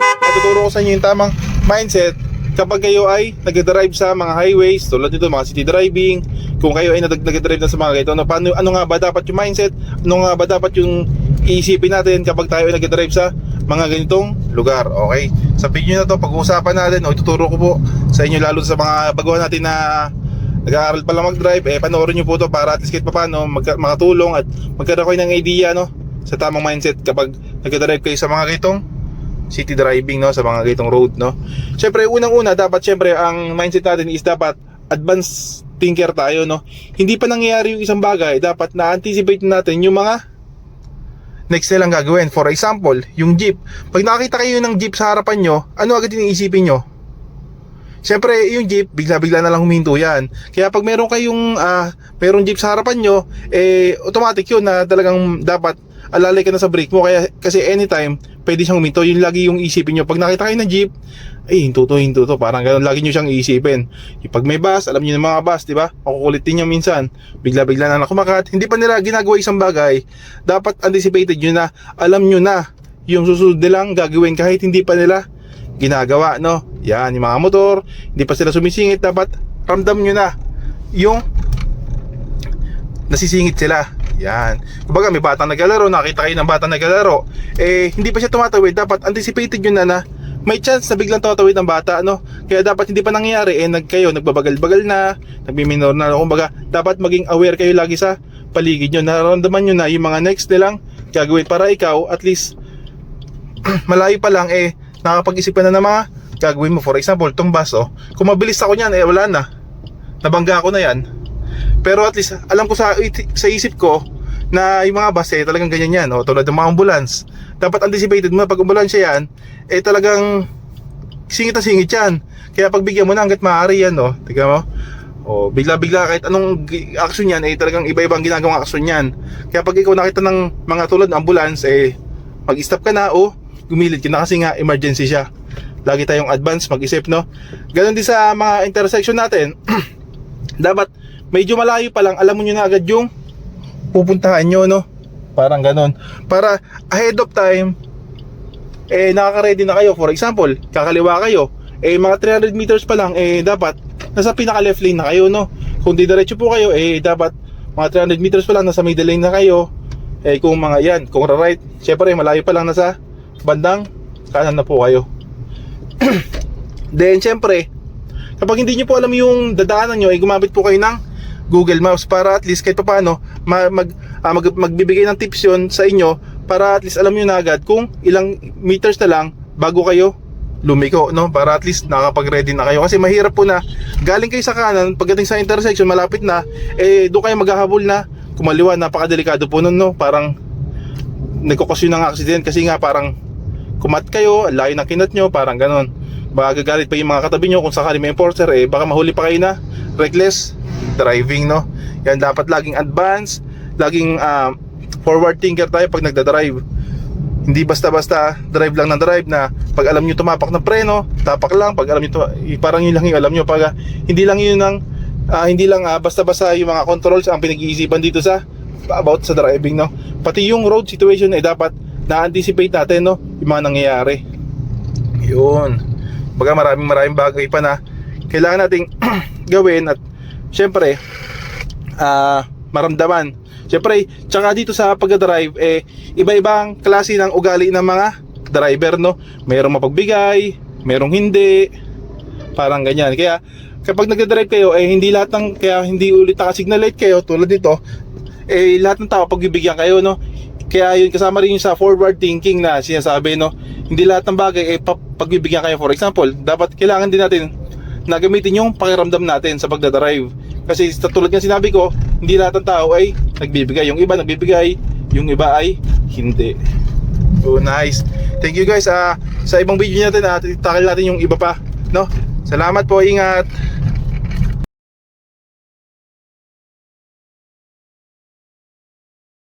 Natuturo ko sa inyo yung tamang mindset kapag kayo ay nag-drive sa mga highways tulad nito mga city driving kung kayo ay nag- nag-drive na sa mga ganito ano, paano, ano nga ba dapat yung mindset? Ano nga ba dapat yung iisipin natin kapag tayo ay nag-drive sa mga ganitong lugar? Okay? Sa video na to pag-uusapan natin o ituturo ko po sa inyo lalo sa mga baguhan natin na nag-aaral pa lang mag-drive eh panoorin nyo po to para at least kahit paano magka- makatulong at magkaroon kayo ng idea no sa tamang mindset kapag nag-drive kayo sa mga ganitong city driving no sa mga ganitong road no. Syempre unang-una dapat syempre ang mindset natin is dapat advanced thinker tayo no. Hindi pa nangyayari yung isang bagay, dapat na-anticipate natin yung mga next nilang gagawin. For example, yung jeep. Pag nakakita kayo ng jeep sa harapan nyo, ano agad yung isipin nyo? Siyempre, yung jeep, bigla-bigla na lang huminto yan. Kaya pag meron kayong, ah, merong jeep sa harapan nyo, eh, automatic yun na talagang dapat alalay ka na sa brake mo. Kaya, kasi anytime, pwede siyang huminto. Yun lagi yung isipin nyo. Pag nakita kayo ng jeep, ay, hinto to, hinto to. Parang ganun, lagi nyo siyang iisipin. Pag may bus, alam nyo ng mga bus, di ba? Makukulitin nyo minsan. Bigla-bigla na nakumakat. Hindi pa nila ginagawa isang bagay. Dapat anticipated nyo na, alam nyo na, yung susunod nilang gagawin kahit hindi pa nila ginagawa, no? Yan, yung mga motor, hindi pa sila sumisingit, dapat ramdam nyo na yung nasisingit sila. Yan. Kumbaga, may batang naglalaro, nakita kayo ng batang naglalaro, eh, hindi pa siya tumatawid, dapat anticipated nyo na na may chance na biglang tatawid ang bata, no? Kaya dapat hindi pa nangyayari, eh, nag, kayo, nagbabagal-bagal na, nagmiminor na, kumbaga, dapat maging aware kayo lagi sa paligid nyo, nararamdaman nyo na yung mga next nilang gagawin para ikaw, at least, malayo pa lang, eh, nakapag-isip ka na ng mga gagawin mo. For example, tong bus, oh, kung mabilis ako niyan, eh, wala na. Nabangga ko na yan. Pero at least, alam ko sa, sa isip ko, na yung mga bus, eh, talagang ganyan yan, oh, tulad ng mga ambulance. Dapat anticipated mo, pag ambulansya yan, eh, talagang singit na singit yan. Kaya pagbigyan mo na hanggat maaari yan, oh, tignan mo, Oh, bigla-bigla kahit anong action yan, eh talagang iba-ibang ginagawang action yan. Kaya pag ikaw nakita ng mga tulad ng ambulance, eh mag-stop ka na o gumilid ka na kasi nga emergency siya. Lagi tayong advance mag-isip, no? Ganon din sa mga intersection natin. Dapat medyo malayo pa lang, alam mo nyo na agad yung pupuntahan nyo, no? Parang ganon. Para ahead of time, eh nakaka-ready na kayo. For example, kakaliwa kayo, eh mga 300 meters pa lang, eh dapat nasa pinaka left lane na kayo, no? Kung didiretso po kayo, eh dapat mga 300 meters pa lang nasa middle lane na kayo. Eh kung mga yan, kung right, syempre malayo pa lang nasa bandang kanan na po kayo. Then syempre, kapag hindi nyo po alam yung dadaanan nyo, eh gumamit po kayo ng Google Maps para at least kahit paano ma- mag, ah, mag, magbibigay ng tips yun sa inyo para at least alam nyo na agad kung ilang meters na lang bago kayo lumiko no? Para at least nakapag-ready na kayo. Kasi mahirap po na galing kayo sa kanan pagdating sa intersection malapit na eh doon kayo maghahabol na. Kumaliwa napakadelikado po nun no? Parang nagkokosyon ng accident kasi nga parang kumat kayo layo ng kinat nyo parang ganon baka gagalit pa yung mga katabi nyo kung sakali may enforcer eh baka mahuli pa kayo na reckless driving no yan dapat laging advance laging ah, forward thinker tayo pag nagda-drive hindi basta-basta drive lang ng drive na pag alam nyo tumapak ng preno, tapak lang. Pag alam nyo, tuma- parang yun lang yung alam nyo. Pag ah, hindi lang yun ng, ah, hindi lang ah, basta-basta yung mga controls ang pinag-iisipan dito sa about sa driving, no? Pati yung road situation eh dapat na-anticipate natin, no? Yung mga nangyayari. Yun. Baga maraming maraming bagay pa na kailangan nating gawin at syempre ah maramdaman. Syempre, tsaka dito sa pagdadrive eh iba-ibang klase ng ugali ng mga driver no. Merong mapagbigay, merong hindi. Parang ganyan. Kaya kapag nagdadrive kayo eh hindi lahat ng kaya hindi ulit naka-signal light kayo tulad nito eh lahat ng tao pagbibigyan kayo no. Kaya yun kasama rin yung sa forward thinking na sinasabi no. Hindi lahat ng bagay eh pa- pagbibigyan kayo for example, dapat kailangan din natin na gamitin yung pakiramdam natin sa pagdadrive. Kasi tulad ng sinabi ko, hindi lahat ng tao ay nagbibigay. Yung iba nagbibigay, yung iba ay hindi. So nice. Thank you guys. ah sa ibang video natin, uh, tatakal natin yung iba pa. No? Salamat po, ingat.